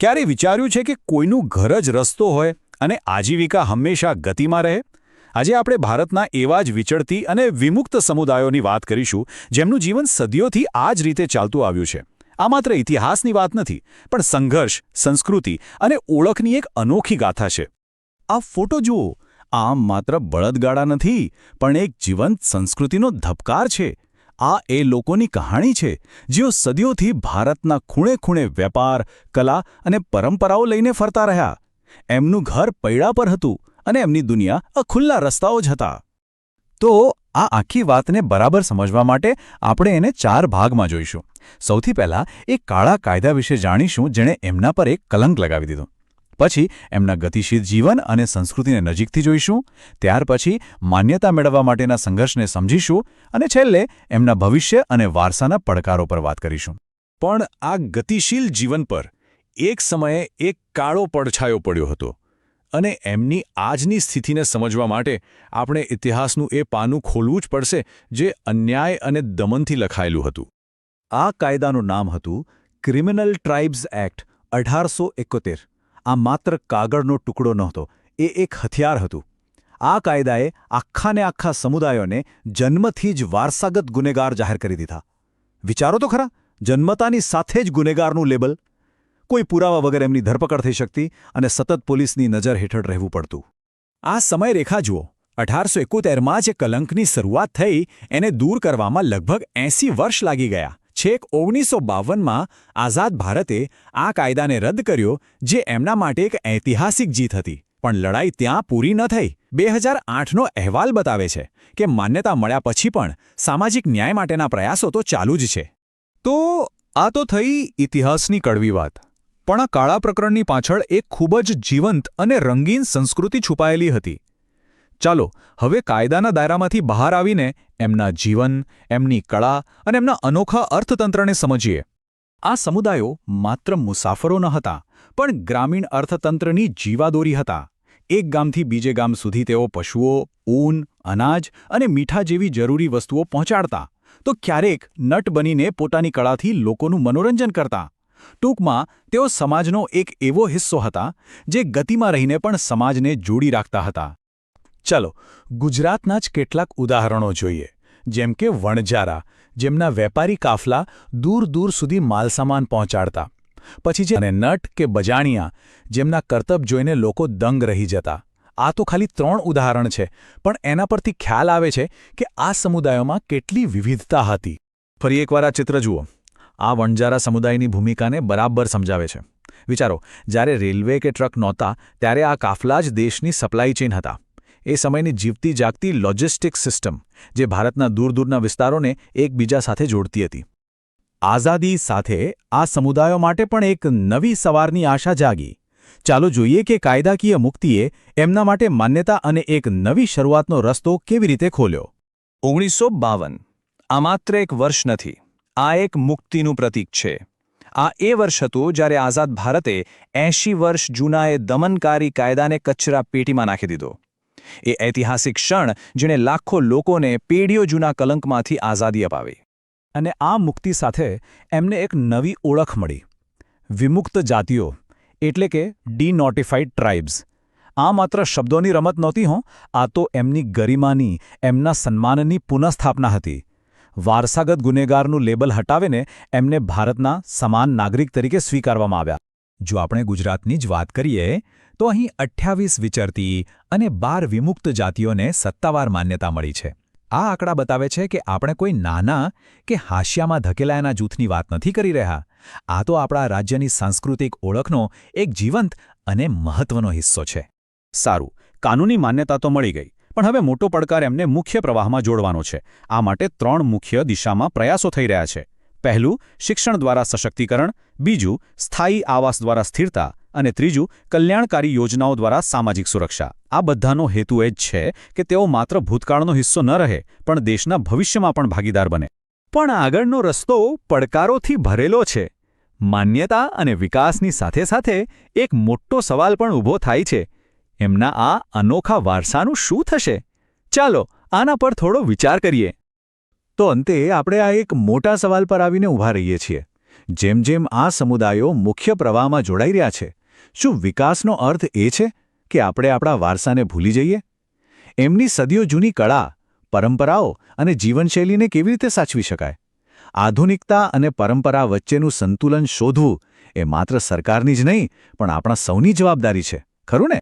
ક્યારે વિચાર્યું છે કે કોઈનું ઘર જ રસ્તો હોય અને આજીવિકા હંમેશા ગતિમાં રહે? આજે આપણે ભારતના એવા જ વિચળતી અને વિમુક્ત સમુદાયોની વાત કરીશું, જેમનું જીવન સદીઓથી આ જ રીતે ચાલતું આવ્યું છે. આ માત્ર ઇતિહાસની વાત નથી, પણ સંઘર્ષ, સંસ્કૃતિ અને ઓળખની એક અનોખી ગાથા છે. આ ફોટો જુઓ, આમ માત્ર બળદગાડા નથી, પણ એક જીવંત સંસ્કૃતિનો ધબકાર છે. આ એ લોકોની કહાણી છે, જેઓ સદીઓથી ભારતના ખૂણે ખૂણે વેપાર, કલા અને પરંપરાઓ લઈને ફરતા રહ્યા. એમનું ઘર પૈડા પર હતું અને એમની દુનિયા આ ખુલ્લા રસ્તાઓ જ હતા. તો આ આખી વાતને બરાબર સમજવા માટે આપણે એને ચાર ભાગમાં જોઈશું. સૌથી પહેલા એ કાળા કાયદા વિશે જાણીશું, જેણે એમના પર એક કલંક લગાવી દીધો. પછી એમના ગતિશીલ જીવન અને સંસ્કૃતિને નજીકથી જોઈશું, ત્યાર પછી માન્યતા મેળવવા માટેના સંઘર્ષને સમજીશું અને છેલ્લે એમના ભવિષ્ય અને વારસાના પડકારો પર વાત કરીશું. પણ આ ગતિશીલ જીવન પર એક સમયે એક કાળો પડછાયો પડ્યો હતો અને એમની આજની સ્થિતિને સમજવા માટે આપણે ઇતિહાસનું એ પાનું ખોલવું જ પડશે જે અન્યાય અને દમનથી લખાયેલું હતું. આ કાયદાનું નામ હતું ક્રિમિનલ ટ્રાઇબ્સ એક્ટ અઢારસો એકોતેર. આ માત્ર કાગળનો ટુકડો નહોતો, એ એક હથિયાર હતું. આ કાયદાએ આખાને આખા સમુદાયોને જન્મથી જ વારસાગત ગુનેગાર જાહેર કરી દીધા. વિચારો તો ખરા, જન્મતાની સાથે જ ગુનેગારનું લેબલ. કોઈ પુરાવા વગર એમની ધરપકડ થઈ શકતી અને સતત પોલીસની નજર હેઠળ રહેવું પડતું. આ સમયરેખા જુઓ, અઢારસો એકોતેરમાં જે કલંકની શરૂઆત થઈ, એને દૂર કરવામાં લગભગ એંસી વર્ષ લાગી ગયા. છેક ઓગણીસો બાવનમાં આઝાદ ભારતે આ કાયદાને રદ કર્યો, જે એમના માટે એક ઐતિહાસિક જીત હતી. પણ લડાઈ ત્યાં પૂરી ન થઈ. બે હજાર આઠનો અહેવાલ બતાવે છે કે માન્યતા મળ્યા પછી પણ સામાજિક ન્યાય માટેના પ્રયાસો તો ચાલુ જ છે. તો આ તો થઈ ઇતિહાસની કડવી વાત. પણ આ કાળા પ્રકરણની પાછળ એક ખૂબ જ જીવંત અને રંગીન સંસ્કૃતિ છુપાયેલી હતી. ચાલો, હવે કાયદાના દાયરામાંથી બહાર આવીને એમના જીવન, એમની કળા અને એમના અનોખા અર્થતંત્રને સમજીએ. આ સમુદાયો માત્ર મુસાફરો ન હતા, પણ ગ્રામીણ અર્થતંત્રની જીવાદોરી હતા. એક ગામથી બીજે ગામ સુધી તેઓ પશુઓ, ઊન, અનાજ અને મીઠા જેવી જરૂરી વસ્તુઓ પહોંચાડતા, તો ક્યારેક નટ બનીને પોતાની કળાથી લોકોનું મનોરંજન કરતા. ટૂંકમાં, તેઓ સમાજનો એક એવો હિસ્સો હતા, જે ગતિમાં રહીને પણ સમાજને જોડી રાખતા હતા. ચાલો, ગુજરાતના જ કેટલાક ઉદાહરણો જોઈએ. જેમ કે વણજારા જેમના વેપારી કાફલા દૂર દૂર સુધી માલસામાન પહોંચાડતા. પછી જે અને નટ કે બજાણિયા, જેમના કરતબ જોઈને લોકો દંગ રહી જતા. આ તો ખાલી ત્રણ ઉદાહરણ છે, પણ એના પરથી ખ્યાલ આવે છે કે આ સમુદાયોમાં કેટલી વિવિધતા હતી. ફરી એકવાર આ ચિત્ર જુઓ. આ વણજારા સમુદાયની ભૂમિકાને બરાબર સમજાવે છે. વિચારો, જ્યારે રેલવે કે ટ્રક નહોતા, ત્યારે આ કાફલા જ દેશની સપ્લાય ચેઇન હતા. એ સમયની જીવતી જાગતી લોજિસ્ટિક સિસ્ટમ, જે ભારતના દૂર દૂરના વિસ્તારોને એકબીજા સાથે જોડતી હતી. આઝાદી સાથે આ સમુદાયો માટે પણ એક નવી સવારની આશા જાગી. ચાલો જોઈએ કે કાયદાકીય મુક્તિએ એમના માટે માન્યતા અને એક નવી શરૂઆતનો રસ્તો કેવી રીતે ખોલ્યો. ઓગણીસો બાવન. આ માત્ર એક વર્ષ નથી. આ એક મુક્તિનું પ્રતીક છે. આ એ વર્ષ હતું જ્યારે આઝાદ ભારતે એંશી વર્ષ જૂના એ દમનકારી કાયદાને કચરા પેટીમાં નાખી દીધો. એ ઐતિહાસિક ક્ષણ જેણે લાખો લોકોને પેઢીઓ જૂના કલંકમાંથી આઝાદી અપાવી. અને આ મુક્તિ સાથે એમને એક નવી ઓળખ મળી. વિમુક્ત જાતિઓ, એટલે કે ડીનોટિફાઈડ ટ્રાઇબ્સ. આ માત્ર શબ્દોની રમત નહોતી હો, આ તો એમની ગરિમાની, એમના સન્માનની પુનઃસ્થાપના હતી. વારસાગત ગુનેગારનું લેબલ હટાવીને એમને ભારતના સમાન નાગરિક તરીકે સ્વીકારવામાં આવ્યા. જો આપણે ગુજરાતની જ વાત કરીએ, તો અહીં અઠ્યાવીસ વિચરતી અને બાર વિમુક્ત જાતિઓને સત્તાવાર માન્યતા મળી છે. આ આંકડા બતાવે છે કે આપણે કોઈ નાના કે હાશિયામાં ધકેલાયાના જૂથની વાત નથી કરી રહ્યા. આ તો આપણા રાજ્યની સાંસ્કૃતિક ઓળખનો એક જીવંત અને મહત્વનો હિસ્સો છે. સારું, કાનૂની માન્યતા તો મળી ગઈ, પણ હવે મોટો પડકાર એમને મુખ્ય પ્રવાહમાં જોડવાનો છે. આ માટે ત્રણ મુખ્ય દિશામાં પ્રયાસો થઈ રહ્યા છે. પહેલું, શિક્ષણ દ્વારા સશક્તિકરણ, બીજું, સ્થાયી આવાસ દ્વારા સ્થિરતા અને ત્રીજું, કલ્યાણકારી યોજનાઓ દ્વારા સામાજિક સુરક્ષા. આ બધાનો હેતુ એ જ છે કે તેઓ માત્ર ભૂતકાળનો હિસ્સો ન રહે, પણ દેશના ભવિષ્યમાં પણ ભાગીદાર બને. પણ આગળનો રસ્તો પડકારોથી ભરેલો છે. માન્યતા અને વિકાસની સાથે સાથે એક મોટો સવાલ પણ ઊભો થાય છે. એમના આ અનોખા વારસાનું શું થશે? ચાલો, આના પર થોડો વિચાર કરીએ. તો અંતે આપણે આ એક મોટા સવાલ પર આવીને ઊભા રહીએ છીએ. જેમ જેમ આ સમુદાયો મુખ્ય પ્રવાહમાં જોડાઈ રહ્યા છે, શું વિકાસનો અર્થ એ છે કે આપણે આપણા વારસાને ભૂલી જઈએ? એમની સદીઓ જૂની કળા, પરંપરાઓ અને જીવનશૈલીને કેવી રીતે સાચવી શકાય? આધુનિકતા અને પરંપરા વચ્ચેનું સંતુલન શોધવું એ માત્ર સરકારની જ નહીં, પણ આપણા સૌની જવાબદારી છે. ખરું ને?